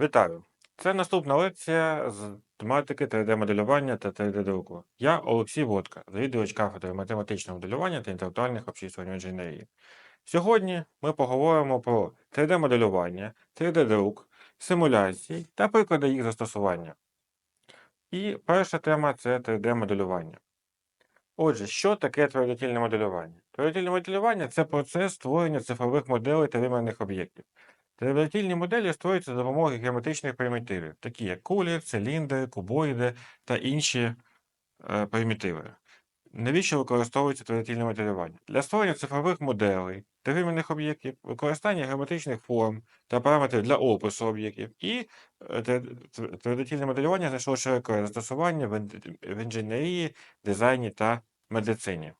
Вітаю! Це наступна лекція з тематики 3D-моделювання та 3D-друку. Я Олексій Водка, завідувач кафедри математичного моделювання та інтелектуальних обчислень інженерії. Сьогодні ми поговоримо про 3D-моделювання, 3D-друк, симуляції та приклади їх застосування. І перша тема це 3D-моделювання. Отже, що таке твердотільне моделювання? Твердотільне моделювання це процес створення цифрових моделей та вимірних об'єктів. Тривіатільні моделі створюються за допомогою геометричних примітивів, такі як кулі, циліндри, кубоїди та інші е, примітиви. Навіщо використовується тривіатільне моделювання? Для створення цифрових моделей, тривимірних об'єктів, використання геометричних форм та параметрів для опису об'єктів, і тривіатільне моделювання знайшло широке застосування в інженерії, дизайні та медицині.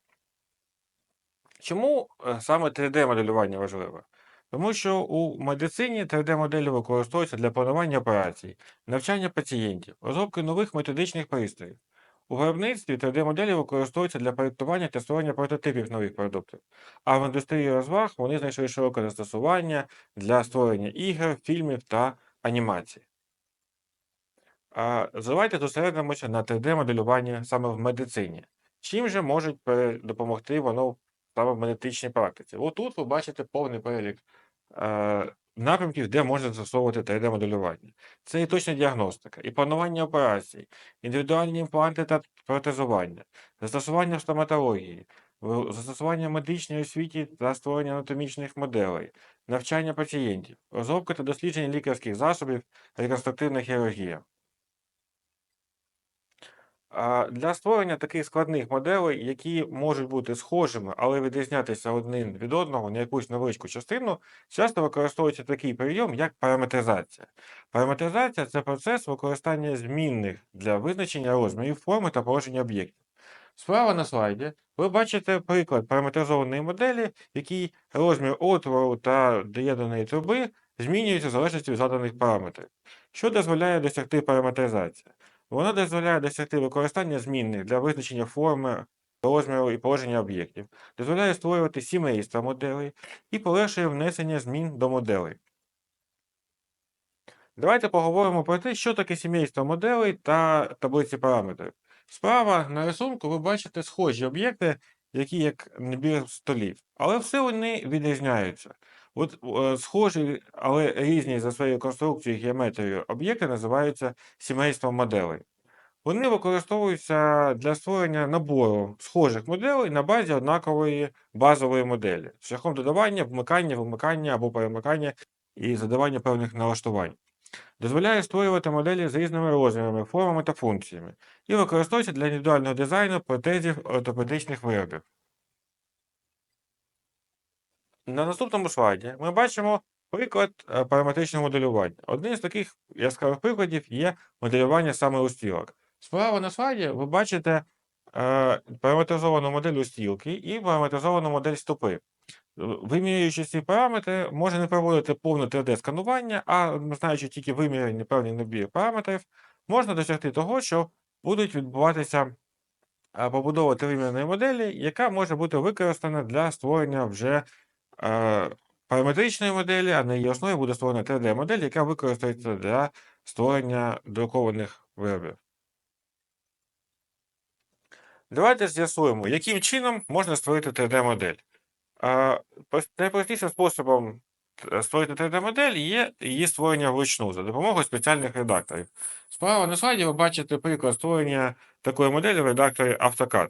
Чому е, саме 3D-моделювання важливе? Тому що у медицині 3D-моделі використовуються для планування операцій, навчання пацієнтів, розробки нових методичних пристроїв. У виробництві 3D-моделі використовуються для проєктування та створення прототипів нових продуктів, а в індустрії розваг вони знайшли широке застосування для створення ігор, фільмів та анімацій. Давайте зосередимося на 3D-моделюванні саме в медицині. Чим же можуть допомогти воно саме в медичній практиці? Отут ви бачите повний перелік е, напрямків, де можна застосовувати 3D-моделювання. Це і точна діагностика, і планування операцій, індивідуальні імпланти та протезування, застосування в стоматології, застосування в медичній освіті та створення анатомічних моделей, навчання пацієнтів, розробка та дослідження лікарських засобів, реконструктивна хірургія. Для створення таких складних моделей, які можуть бути схожими, але відрізнятися один від одного на якусь невеличку частину, часто використовується такий прийом, як параметризація. Параметризація це процес використання змінних для визначення розмірів, форми та положення об'єктів. Справа на слайді ви бачите приклад параметризованої моделі, в якій розмір отвору та доєднаної труби змінюється в залежності від заданих параметрів. Що дозволяє досягти параметризація? Воно дозволяє досягти використання змінних для визначення форми, розміру і положення об'єктів, дозволяє створювати сімейства моделей і полегшує внесення змін до моделей. Давайте поговоримо про те, що таке сімейство моделей та таблиці параметрів. Справа на рисунку ви бачите схожі об'єкти, які як набір столів, але все вони відрізняються. От е, схожі, але різні за своєю конструкцією і геометрією об'єкти називаються сімейством моделей. Вони використовуються для створення набору схожих моделей на базі однакової базової моделі, шляхом додавання, вмикання, вимикання або перемикання і задавання певних налаштувань. Дозволяє створювати моделі з різними розмірами, формами та функціями і використовується для індивідуального дизайну протезів ортопедичних виробів. На наступному слайді ми бачимо приклад е, параметричного моделювання. Одним з таких яскравих прикладів є моделювання саме устілок. Справа на слайді ви бачите е, параметризовану модель устілки і параметризовану модель стопи. Е, Вимірюючи ці параметри, можна не проводити повне 3D-сканування, а знаючи тільки вимірені певний набір параметрів, можна досягти того, що будуть відбуватися побудова тривимірної моделі, яка може бути використана для створення вже параметричної моделі, а на її основі буде створена 3D-модель, яка використається для створення друкованих виробів. Давайте з'ясуємо, яким чином можна створити 3D-модель. Найпростішим способом е, створити 3D-модель є її створення вручну за допомогою спеціальних редакторів. Справа на слайді ви бачите приклад створення такої моделі в редакторі AutoCAD.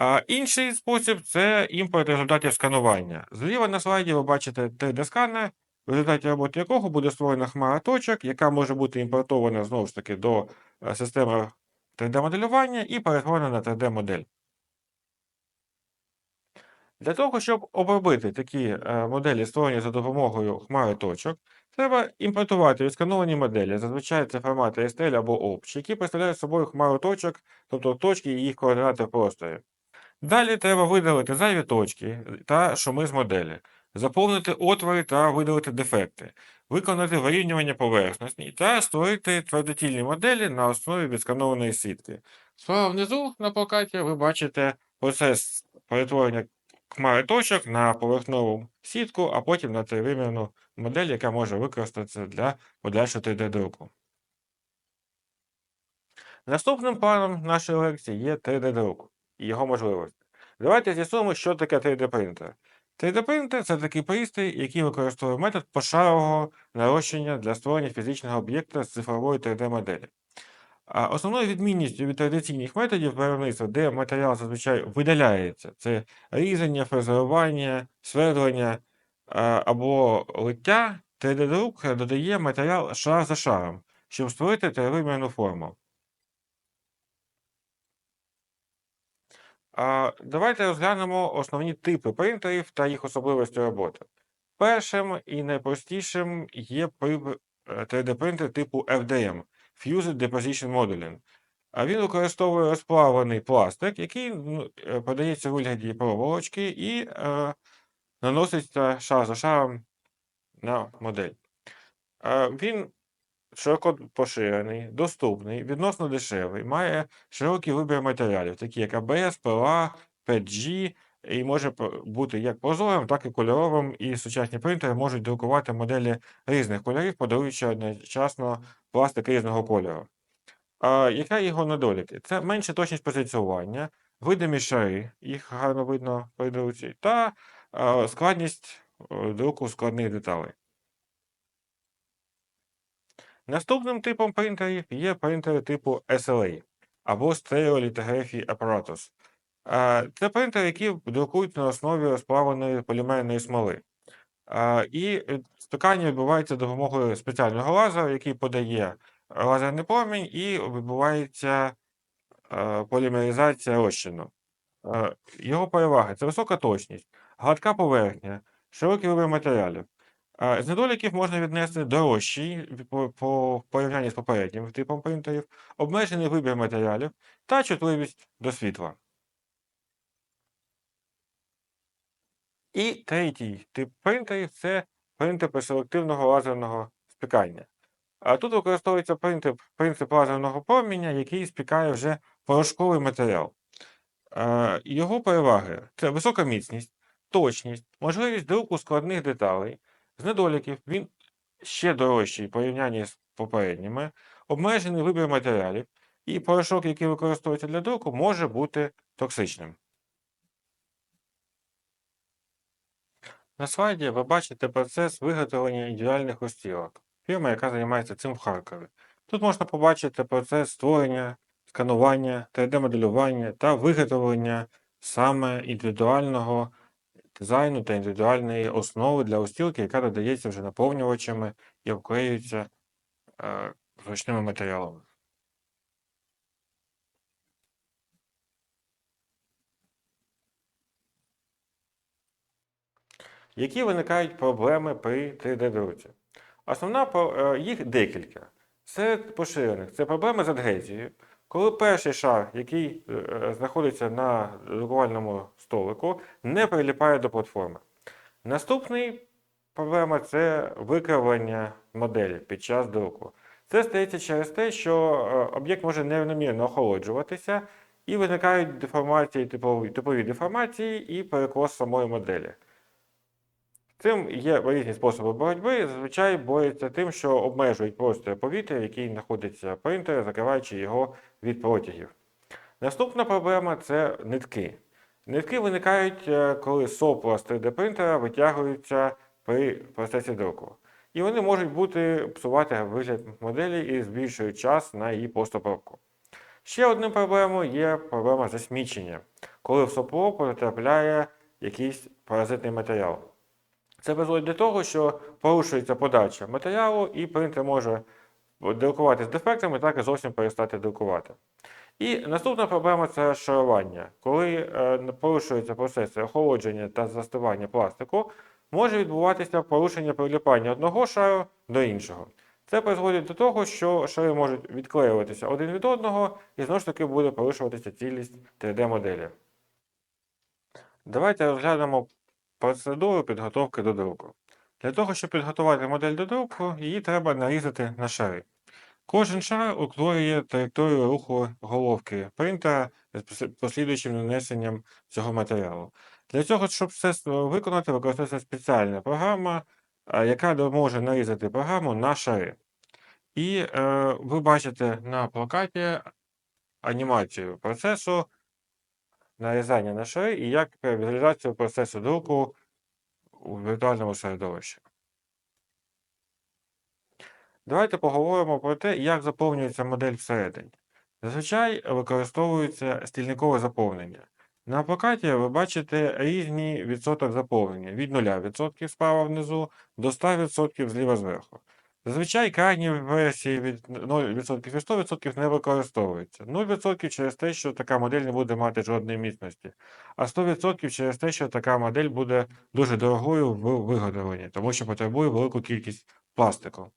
А інший спосіб це імпорт результатів сканування. Зліва на слайді ви бачите 3D-сканер, в результаті роботи якого буде створена хмара точок, яка може бути імпортована знову ж таки до е, системи 3D-моделювання і перетворена на 3D-модель. Для того, щоб обробити такі е, моделі, створені за допомогою хмари точок, треба імпортувати відскановані моделі. Зазвичай це формати STL або OPC, які представляють собою хмару точок, тобто точки і їх координати в просторі. Далі треба видалити зайві точки та шуми з моделі, заповнити отвори та видалити дефекти, виконати вирівнювання поверхності та створити твердотільні моделі на основі відсканованої сітки. Справа внизу на плакаті ви бачите процес перетворення хмари точок на поверхнову сітку, а потім на тривимірну модель, яка може використатися для подальшого 3D-друку. Наступним планом нашої лекції є 3D-друк і його можливості. Давайте з'ясуємо, що таке 3D-принтер. 3D-принтер це такий пристрій, який використовує метод пошарового нарощення для створення фізичного об'єкта з цифрової 3D-моделі. А основною відмінністю від традиційних методів виробництва, де матеріал зазвичай видаляється, це різання, фрезерування, свердлення або лиття, 3D-друк додає матеріал шар за шаром, щоб створити тривимірну форму. Давайте розглянемо основні типи принтерів та їх особливості роботи. Першим і найпростішим є 3D-принтер типу FDM Fused Deposition Modeling. А він використовує розплавлений пластик, який ну, е, подається у вигляді проволочки і е, наноситься шар за шаром на модель. Е, він широко поширений, доступний, відносно дешевий, має широкий вибір матеріалів, такі як АБС, ПЛА, 5G, і може бути як прозорим, так і кольоровим. І сучасні принтери можуть друкувати моделі різних кольорів, подаючи одночасно пластик різного кольору. А яка його недоліки? Це менша точність позиціювання, видимі шари, їх гарно видно при друці, та складність е, друку складних деталей. Наступним типом принтерів є принтери типу SLA або Stereolithography Apparatus. Це принтери, які друкують на основі розплавленої полімерної смоли. І е, спікання відбувається за допомогою спеціального лазера, який подає лазерний промінь, і відбувається е, полімеризація розчину. Е, Його переваги це висока точність, гладка поверхня, широкий вибір матеріалів. З недоліків можна віднести дорожчий по, по порівнянні з попереднім типом принтерів, обмежений вибір матеріалів та чутливість до світла. І третій тип принтерів це принтер селективного лазерного спікання. А тут використовується принцип, принцип лазерного проміння, який спікає вже порошковий матеріал. Його переваги це висока міцність, точність, можливість друку складних деталей. З недоліків він ще дорожчий в порівнянні з попередніми, обмежений вибір матеріалів, і порошок, який використовується для друку, може бути токсичним. На слайді ви бачите процес виготовлення індивідуальних листівок. Фірма, яка займається цим в Харкові. Тут можна побачити процес створення, сканування, 3D-моделювання та виготовлення саме індивідуального дизайну та індивідуальної основи для листівки, яка додається вже наповнювачами і обклеюється е, зручними матеріалами. Які виникають проблеми при 3D-друці? Основна е, їх декілька. Серед поширених це проблеми з адгезією. Коли перший шар, який е, е, знаходиться на друкувальному столику, не приліпає до платформи. Наступний проблема це викривлення моделі під час друку. Це стається через те, що е, об'єкт може нерівномірно охолоджуватися і виникають деформації, типові, типові деформації і перекос самої моделі. Цим є різні способи боротьби. Зазвичай борються тим, що обмежують простір повітря, який знаходиться в принтері, закриваючи його від протягів. Наступна проблема це нитки. Нитки виникають, е, коли сопла з 3D-принтера витягуються при процесі друку. І вони можуть бути псувати вигляд моделі і збільшують час на її постобробку. Ще одним проблемою є проблема засмічення, коли в сопло потрапляє якийсь паразитний матеріал. Це призводить до того, що порушується подача матеріалу, і принтер може друкувати з дефектами, так і зовсім перестати друкувати. І наступна проблема це шарування. Коли е, порушуються процеси охолодження та застивання пластику, може відбуватися порушення приліпання одного шару до іншого. Це призводить до того, що шари можуть відклеюватися один від одного, і знову ж таки буде порушуватися цілість 3D-моделі. Давайте розглянемо процедуру підготовки до друку. Для того, щоб підготувати модель до друку, її треба нарізати на шари. Кожен шар утворює траєкторію руху головки принтера з послідуючим нанесенням цього матеріалу. Для цього, щоб все виконати, використовується спеціальна програма, яка може нарізати програму на шари. І е, ви бачите на плакаті анімацію процесу нарізання на шари і як візуалізацію процесу друку у віртуальному середовищі. Давайте поговоримо про те, як заповнюється модель всередині. Зазвичай використовується стільникове заповнення. На плакаті ви бачите різні відсоток заповнення від 0% справа внизу до 100% зліва зверху. Зазвичай крайні версії від 0% і 100% не використовуються. 0% через те, що така модель не буде мати жодної міцності, а 100% через те, що така модель буде дуже дорогою в виготовленні, тому що потребує велику кількість пластику.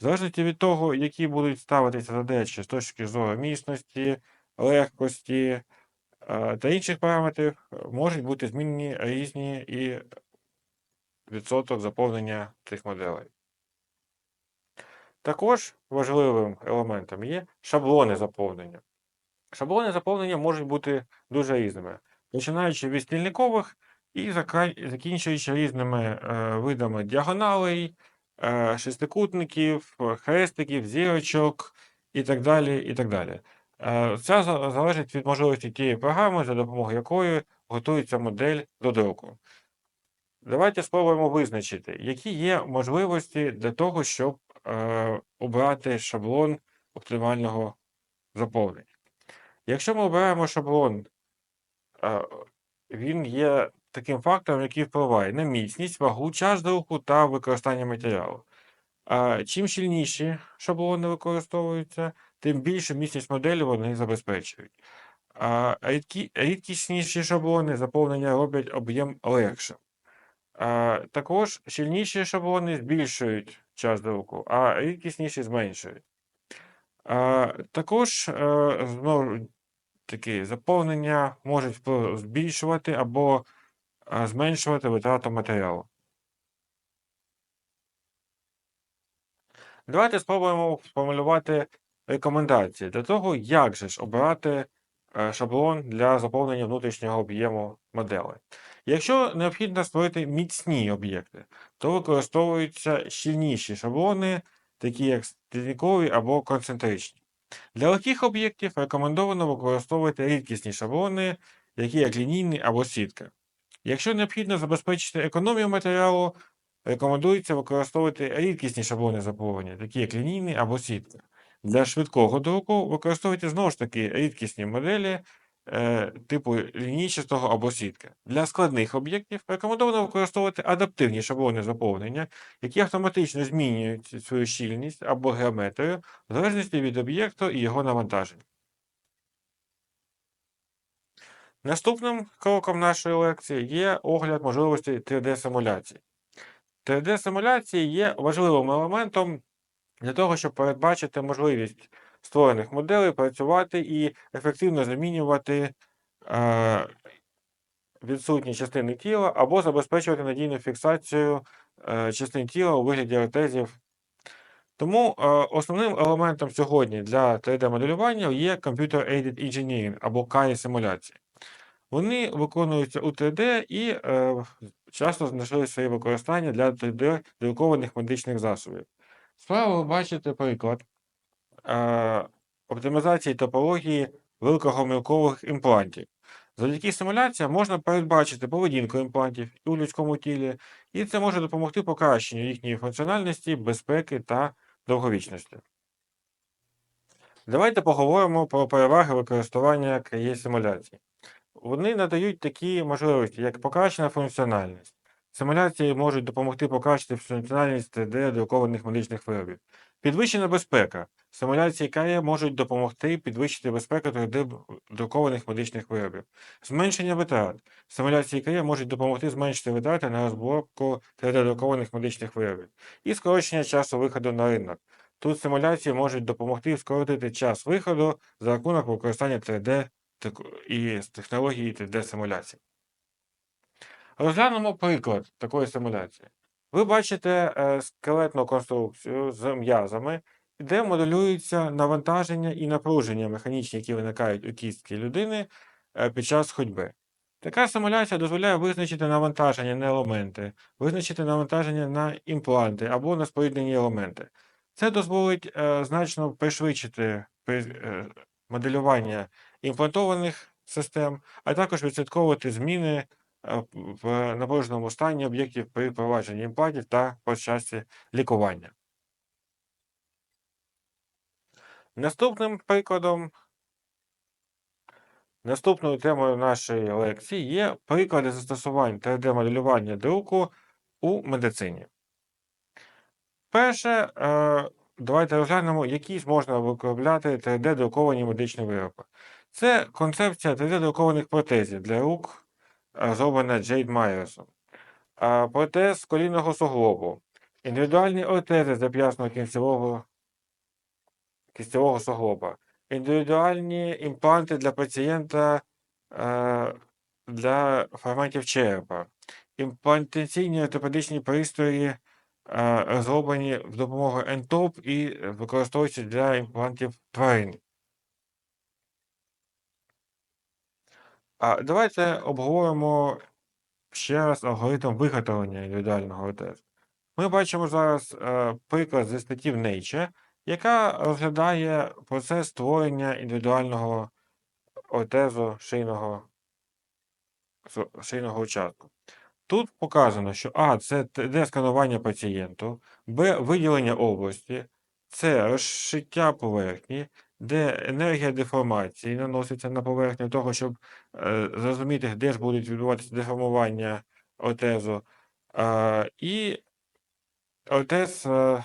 В залежності від того, які будуть ставитися задачі з точки зору міцності, легкості е, та інших параметрів, можуть бути змінені різні і відсоток заповнення цих моделей. Також важливим елементом є шаблони заповнення. Шаблони заповнення можуть бути дуже різними, починаючи від стільникових і закінчуючи різними е, видами діагоналей, е, шестикутників, хрестиків, зірочок і так далі. і так далі. Е, Це залежить від можливості тієї програми, за допомогою якої готується модель до друку. Давайте спробуємо визначити, які є можливості для того, щоб е, обрати шаблон оптимального заповнення. Якщо ми обираємо шаблон, е, він є таким фактором, який впливає на міцність, вагу, час руху та використання матеріалу. А чим щільніші шаблони використовуються, тим більшу міцність моделі вони забезпечують. А рідкі, рідкісніші шаблони заповнення роблять об'єм легшим. А, також щільніші шаблони збільшують час друку, а рідкісніші зменшують. Також е, знову таки заповнення можуть збільшувати або зменшувати витрату матеріалу. Давайте спробуємо сформулювати рекомендації для того, як же ж обирати е, шаблон для заповнення внутрішнього об'єму моделей. Якщо необхідно створити міцні об'єкти, то використовуються щільніші шаблони, такі як стільникові або концентричні. Для легких об'єктів рекомендовано використовувати рідкісні шаблони, які як лінійні або сітка. Якщо необхідно забезпечити економію матеріалу, рекомендується використовувати рідкісні шаблони заповнення, такі як лінійний або сітка. Для швидкого друку використовуйте знову ж таки рідкісні моделі е, типу лінійчастого або сітка. Для складних об'єктів рекомендовано використовувати адаптивні шаблони заповнення, які автоматично змінюють свою щільність або геометрію в залежності від об'єкту і його навантаження. Наступним кроком нашої лекції є огляд можливостей 3D-симуляції. 3D-симуляції є важливим елементом для того, щоб передбачити можливість створених моделей працювати і ефективно замінювати е, відсутні частини тіла або забезпечувати надійну фіксацію е, частин тіла у вигляді ортезів. Тому е, основним елементом сьогодні для 3D-моделювання є Computer Aided Engineering або KI симуляції. Вони виконуються у 3D і е, часто знайшли своє використання для 3D-друкованих медичних засобів. Справа ви бачите приклад е, оптимізації топології великогомілкових імплантів. Завдяки симуляціям можна передбачити поведінку імплантів у людському тілі, і це може допомогти покращенню їхньої функціональності, безпеки та довговічності. Давайте поговоримо про переваги використання KE симуляцій. Вони надають такі можливості, як покращена функціональність. Симуляції можуть допомогти покращити функціональність 3D-друкованих медичних виробів. Підвищена безпека. Симуляції КАЄ можуть допомогти підвищити безпеку 3D-друкованих медичних виробів. Зменшення витрат. Симуляції КАЄ можуть допомогти зменшити витрати на розробку 3D-друкованих медичних виробів. І скорочення часу виходу на ринок. Тут симуляції можуть допомогти скоротити час виходу за рахунок використання 3D і технології 3D-симуляції. Розглянемо приклад такої симуляції. Ви бачите е, скелетну конструкцію з м'язами, де моделюються навантаження і напруження механічні, які виникають у кістки людини е, під час ходьби. Така симуляція дозволяє визначити навантаження на елементи, визначити навантаження на імпланти або на споріднені елементи. Це дозволить е, значно пришвидшити при- моделювання імплантованих систем, а також відслідковувати зміни в напруженому стані об'єктів при впровадженні імплантів та по часі лікування. Наступним прикладом, наступною темою нашої лекції є приклади застосувань 3D-моделювання друку у медицині. Перше, е, давайте розглянемо, які можна виробляти 3D-друковані медичні вироби. Це концепція 3D-друкованих протезів для рук, зроблена Джейд Майерсом. Протез колінного суглобу, індивідуальні ортези зап'ясного кінцевого кістєвого суглоба, індивідуальні імпланти для пацієнта е, для фрагментів черепа, імплантаційні ортопедичні пристрої, е, розроблені в допомогу ентоп і використовуються для імплантів тварин. А давайте обговоримо ще раз алгоритм виготовлення індивідуального ортезу. Ми бачимо зараз е, приклад зі статті в Nature, яка розглядає процес створення індивідуального ортезу шийного, шийного участку. Тут показано, що А це 3D-сканування пацієнту, Б виділення області, С розшиття поверхні, Д енергія деформації наноситься на поверхню того, щоб е, зрозуміти, де ж будуть відбуватися деформування ортезу. Е, і ортез е,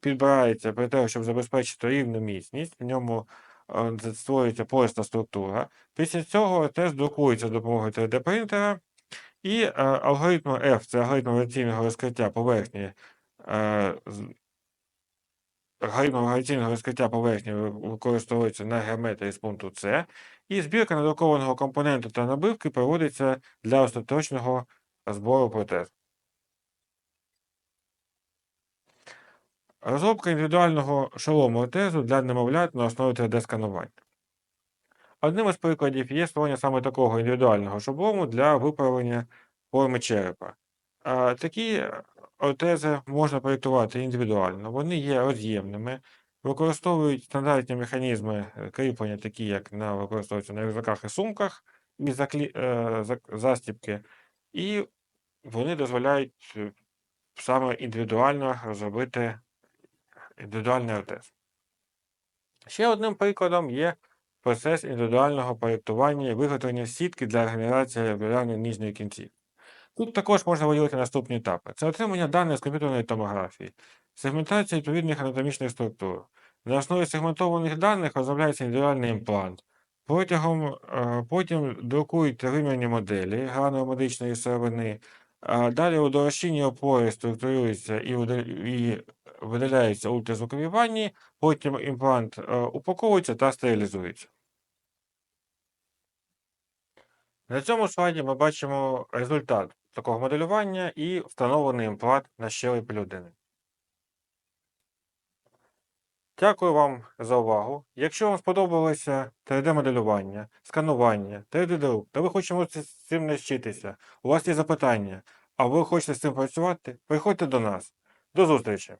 підбирається для того, щоб забезпечити рівну міцність, в ньому е, створюється порисна структура. Після цього тест друкується за допомогою 3D-принтера, і е, алгоритм F це алгоритм варіаційного розкриття поверхні. е, Алгоритм варіаційного розкриття поверхні використовується на геометрії з пункту С, і збірка надрукованого компоненту та набивки проводиться для остаточного збору протезу. Розробка індивідуального шолому ортезу для немовлят на основі 3D-сканування. Одним із прикладів є створення саме такого індивідуального шаблону для виправлення форми черепа. Такі ортези можна проєктувати індивідуально, вони є роз'ємними, використовують стандартні механізми е, кріплення, такі як на, використовуються на рюкзаках і сумках, і заклі, е, застібки, і вони дозволяють е, саме індивідуально розробити індивідуальний ортез. Ще одним прикладом є процес індивідуального проєктування і виготовлення сітки для генерації регулярної ніжної кінцівки. Тут також можна виділити наступні етапи: це отримання даних з комп'ютерної томографії, сегментація відповідних анатомічних структур. На основі сегментованих даних розробляється індивідуальний імплант. Протягом, е, потім друкують вимірні моделі граново-медичної сировини. Далі у дорощинні опори структуруються і видаляються ультразвукові ванні, потім імплант е, упаковується та стерилізується. На цьому слайді ми бачимо результат такого моделювання і встановлений імплант на щелепі людини. Дякую вам за увагу. Якщо вам сподобалося 3D-моделювання, сканування, 3D-друк, та ви хочете з цим навчитися, у вас є запитання, а ви хочете з цим працювати, приходьте до нас. До зустрічі!